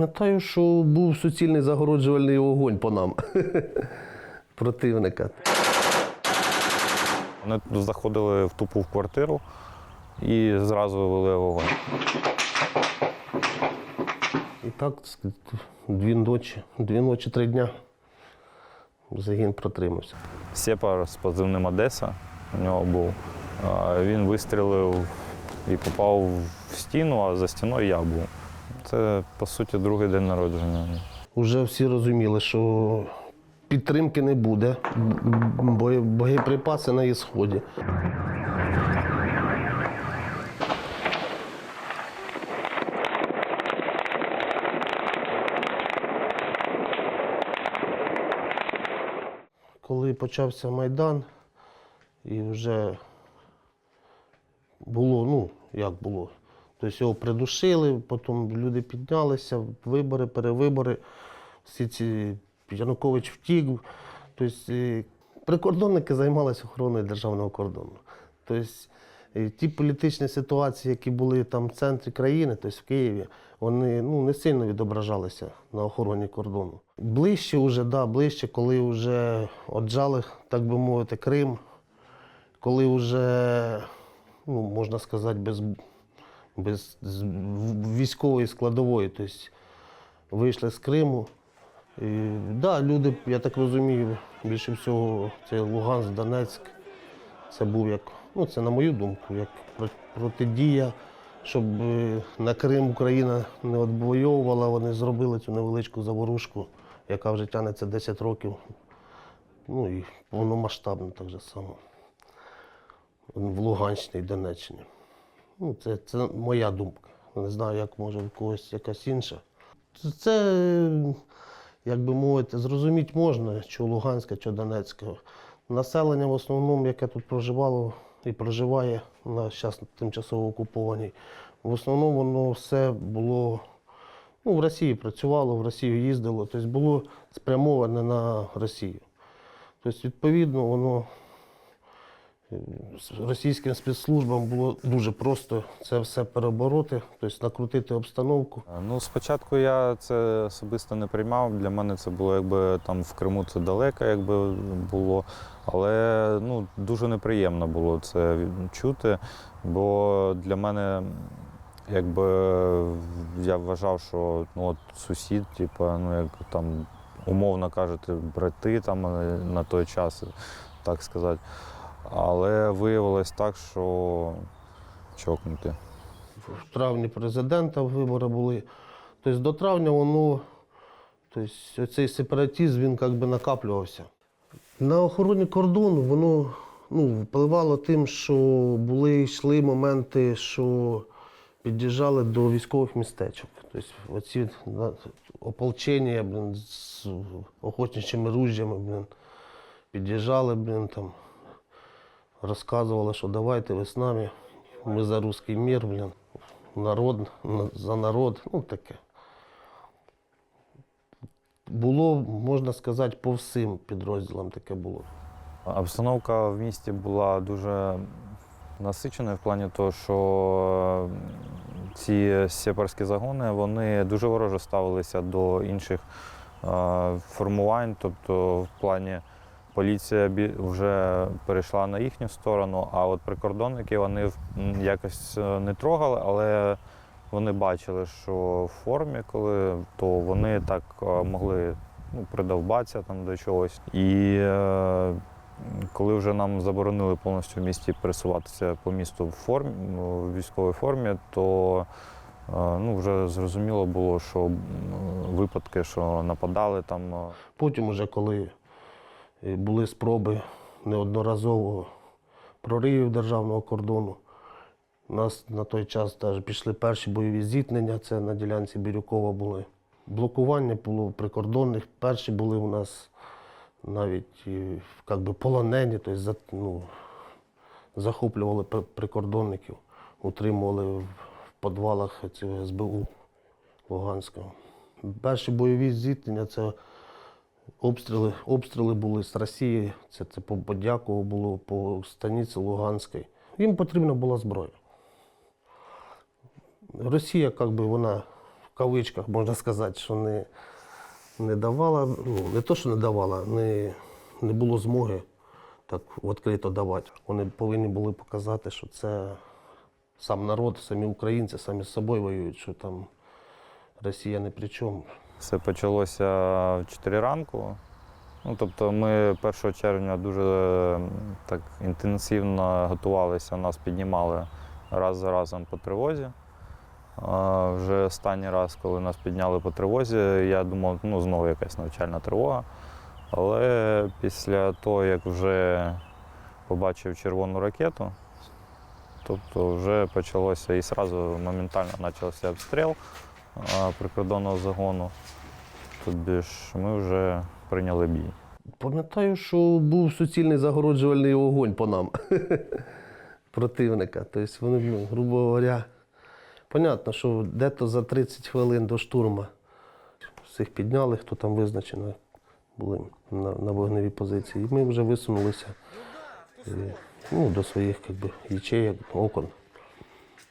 Пам'ятаю, що був суцільний загороджувальний вогонь по нам противника. Вони заходили в тупу в квартиру і зразу вели вогонь. І так дві ночі, дві ночі, три дня загін протримався. Сєпар з позивним Одеса у нього був. Він вистрілив і попав в стіну, а за стіною я був. Це, по суті, другий день народження. Уже всі розуміли, що підтримки не буде, бо боєприпаси на ісході. Коли почався Майдан, і вже було, ну, як було. Тобто його придушили, потім люди піднялися, вибори, перевибори. Всі ці Янукович втік. Тобто е, прикордонники займалися охороною державного кордону. Тобто е, ті політичні ситуації, які були там в центрі країни, тобто в Києві, вони ну, не сильно відображалися на охороні кордону. Ближче вже, да, ближче, коли вже отжали, так би мовити, Крим, коли вже, ну, можна сказати, без, без військової складової, тобто вийшли з Криму. І, да, люди, я так розумію, більше всього це Луганськ, Донецьк. Це був як, ну це на мою думку, як протидія, щоб е, на Крим Україна не відвоювала, вони зробили цю невеличку заворушку, яка вже тягнеться 10 років. Ну і повномасштабно так же само. В Луганщині і Донеччині. Ну, це, це моя думка. Не знаю, як може в когось якась інша. Це- як би мовити, зрозуміти можна, що Луганська, що Донецька. Населення в основному, яке тут проживало і проживає на зараз тимчасово окупованій, в основному воно все було ну, в Росії працювало, в Росію їздило, тобто було спрямоване на Росію. Тобто, відповідно, воно російським спецслужбам було дуже просто це все перебороти, тобто накрутити обстановку. Ну, спочатку я це особисто не приймав. Для мене це було якби там в Криму це далеко, якби було. Але ну, дуже неприємно було це чути, бо для мене якби я вважав, що ну, от сусід, типу, ну як там умовно кажете, брати там е, на той час, так сказати. Але виявилось так, що чокнути. в травні президента вибори були. Тобто до травня воно, тобто цей сепаратизм він як би накаплювався. На охороні кордону воно ну, впливало тим, що були йшли моменти, що під'їжджали до військових містечок. Тобто оці ополчення блін, з охотничими ружьями блін, під'їжджали, блін, там, розказували, що давайте ви з нами, ми за русський мір, блін, народ, за народ, ну таке. Було, можна сказати, по всім підрозділам таке було. Обстановка в місті була дуже насиченою в плані того, що ці сепарські загони вони дуже вороже ставилися до інших формувань. Тобто, в плані поліція вже перейшла на їхню сторону, а от прикордонники вони якось е, не трогали, але вони бачили, що в формі, коли то вони так е, могли ну, придовбатися там до чогось. І е, коли вже нам заборонили повністю в місті пересуватися по місту в формі, ну, в військовій формі, то е, ну, вже зрозуміло було, що випадки, що нападали там. Потім, уже коли були спроби неодноразово проривів державного кордону, у нас на той час теж пішли перші бойові зіткнення, це на ділянці Бірюкова були. Блокування було прикордонних. Перші були у нас навіть е, би, полонені, тобто ну, захоплювали прикордонників, утримували в підвалах цього СБУ Луганського. Перші бойові зіткнення це обстріли, обстріли були з Росії, це, це по Бодякову було, по станиці Луганській. Їм потрібна була зброя. Росія, як би, вона в кавичках можна сказати, що не, не давала, ну, не то, що не давала, не, не було змоги так відкрито давати. Вони повинні були показати, що це сам народ, самі українці, самі з собою воюють, що там Росія не при чому. Все почалося в 4 ранку. Ну, тобто ми 1 червня дуже так інтенсивно готувалися, нас піднімали раз за разом по тривозі. А вже останній раз, коли нас підняли по тривозі, я думав, ну знову якась навчальна тривога. Але після того, як вже побачив червону ракету, тобто вже почалося і одразу моментально почався обстріл прикордонного загону. Тобі ж ми вже прийняли бій. Пам'ятаю, що був суцільний загороджувальний вогонь по нам противника. Тобто вони, ну, грубо говоря, понятно, що дето за 30 хвилин до штурму всіх підняли, хто там визначено були на, на вогневій позиції. І ми вже висунулися е, ну, до своїх як би, ячеїк, окон.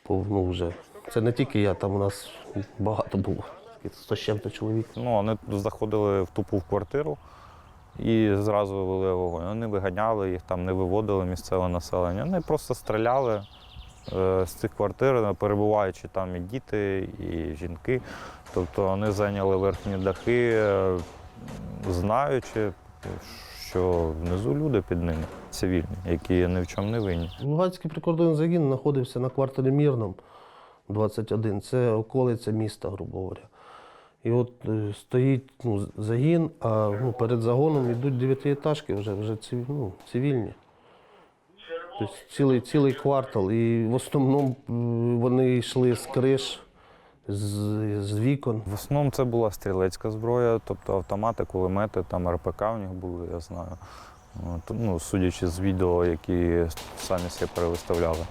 По- Ну, вже. Це не тільки я, там у нас багато було. 100 з чим-то чоловік. Ну, вони заходили в тупу в квартиру і зразу вели вогонь. Вони виганяли їх, там не виводили місцеве населення. Вони просто стріляли е, з цих квартир, перебуваючи там і діти, і жінки. Тобто вони зайняли верхні дахи, е, знаючи, що внизу люди під ними цивільні, які ні в чому не винні. Луганський прикордонний загін знаходився на кварталі Мірном 21. Це околиця міста, грубо говоря. І от е, стоїть ну, загін, а ну, перед загоном йдуть дев'ятиэтажки вже, вже циві- ну, цивільні. Тобто цілий, цілий квартал. І в основному е, вони йшли з криш, з, з вікон. В основному це була стрілецька зброя, тобто автомати, кулемети, там РПК у них були, я знаю. Ну, судячи з відео, які самі себе перевиставляли.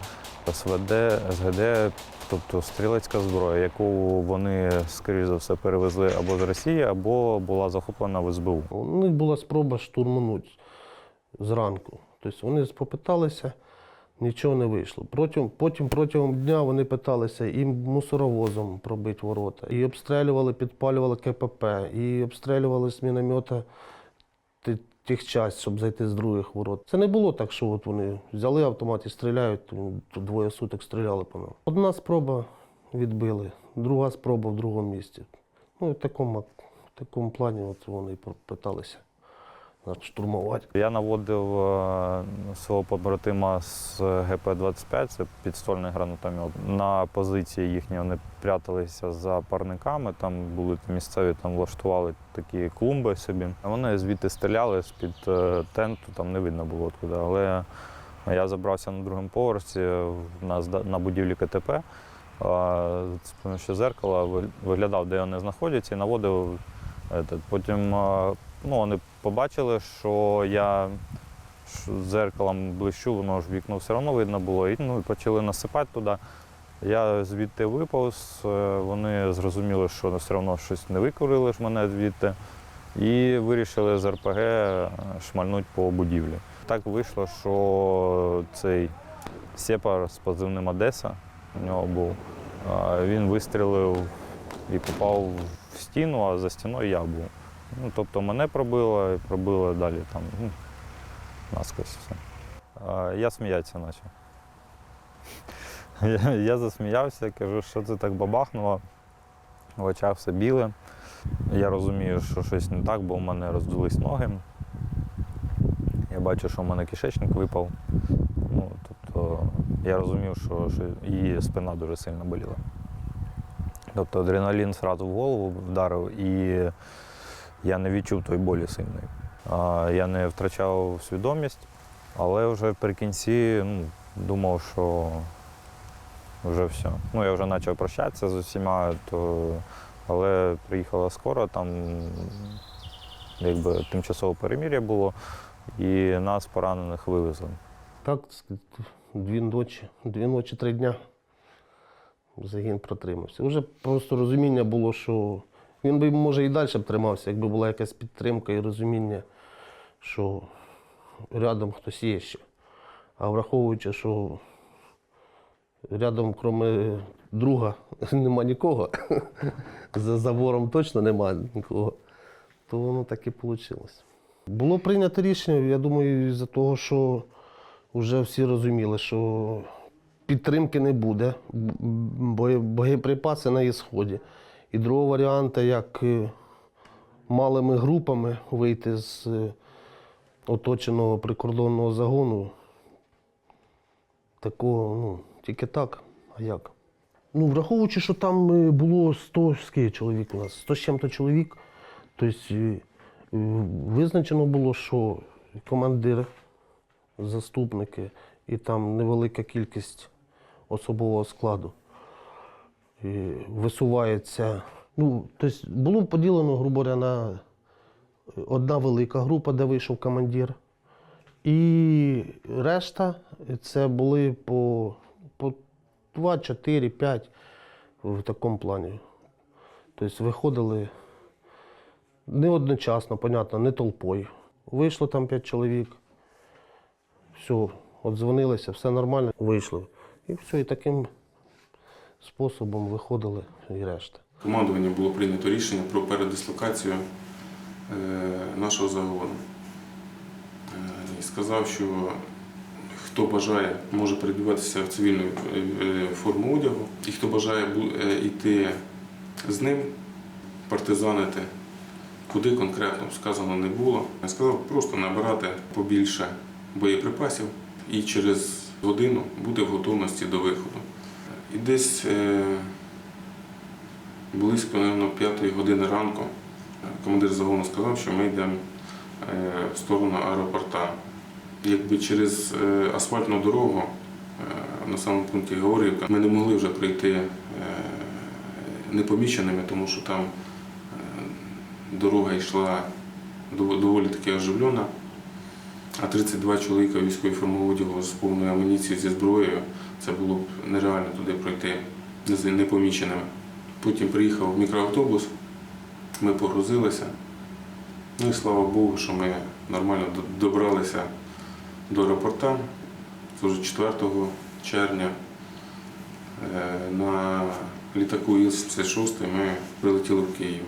СВД, СГД, тобто стрілецька зброя, яку вони, скоріш за все, перевезли або з Росії, або була захоплена в СБУ. У них була спроба штурманути зранку. Тобто вони попиталися, нічого не вийшло. Протягом, потім протягом дня вони питалися і мусоровозом пробити ворота, і обстрілювали, підпалювали КПП, і обстрілювали з міномета тих час, щоб зайти з других ворот. Це не було так, що от вони взяли автомат і стріляють, двоє суток стріляли по нам. Одна спроба відбили, друга спроба в другому місці. Ну, в такому, в такому плані от вони і питалися штурмувати. Я наводив е, свого побратима з ГП-25, це підстольний гранатомет. На позиції їхні вони пряталися за парниками, там були місцеві, там влаштували такі клумби собі. Вони звідти стріляли з-під е, тенту, там не видно було откуди. Але я забрався на другому поверсі в нас на будівлі КТП. е, З помощью зеркала виглядав, де вони знаходяться, і наводив. Потім ну, вони побачили, що я що зеркалом блищу, воно ж вікно все одно видно було, і ну, почали насипати туди. Я звідти виповз, е, вони зрозуміли, що все одно щось не викурили ж мене звідти, і вирішили з РПГ шмальнути по будівлі. Так вийшло, що цей сепар з позивним Одеса у нього був. Він вистрілив і попав в стіну, а за стіною я був. Ну, тобто мене пробило і пробило далі там ну, наскось все. А, я сміятися почав. Я, я засміявся, кажу, що це так бабахнуло. В очах все біле. Я розумію, що щось не так, бо в мене роздулись ноги. Я бачу, що в мене кишечник випав. Ну, тобто я розумів, що, що її спина дуже сильно боліла. Тобто адреналін одразу в голову вдарив і я не відчув той болі сильної. Я не втрачав свідомість, але вже при кінці ну, думав, що вже все. Ну, я вже почав прощатися з усіма, то... але приїхала скоро, там якби тимчасове перемір'я було, і нас поранених вивезли. Так, дві ночі, дві ночі, три дня загін протримався. Уже просто розуміння було, що він би, може, і далі б тримався, якби була якась підтримка і розуміння, що рядом хтось є ще. А враховуючи, що Рядом, крім друга, нема нікого. За забором точно нема нікого. То воно так і вийшло. Було прийнято рішення, я думаю, із-за того, що вже всі розуміли, що підтримки не буде, бо боєприпаси на ісході. І другого варіанту, як е, малими групами вийти з е, оточеного прикордонного загону, такого, ну, тільки так, а як? Ну, враховуючи, що там е, було 100 скільки чоловік у нас, 100 з чим-то чоловік, тобто визначено було, що командир, заступники і там невелика кількість особового складу висувається. Ну, тобто було поділено, грубо говоря, на одна велика група, де вийшов командир. І решта це були по, по 2, 4, 5 в такому плані. Тобто виходили не одночасно, понятно, не толпою. Вийшло там 5 чоловік, все, от все нормально, вийшли. І все, і таким способом виходили і решта. Командуванням було прийнято рішення про передислокацію е, нашого загону. Е, І сказав, що хто бажає, може передіватися в цивільну е, форму одягу, і хто бажає йти з ним, партизанити, куди конкретно сказано не було. Я сказав просто набирати побільше боєприпасів і через годину бути в готовності до виходу. І десь е, близько напевно, 5 години ранку командир загону сказав, що ми йдемо е, в сторону аеропорта. Якби через е, асфальтну дорогу е, на самому пункті Георгіївка ми не могли вже пройти е, непоміченими, тому що там е, дорога йшла доволі таки оживлена. А 32 чоловіка військової форми одягу з повною амуніцією зі зброєю це було б нереально туди пройти непоміченими. Потім приїхав мікроавтобус, ми погрузилися. Ну і слава Богу, що ми нормально добралися до аеропорта. Це вже 4 червня. Е, На літаку Іл-76 ми прилетіли в Київ.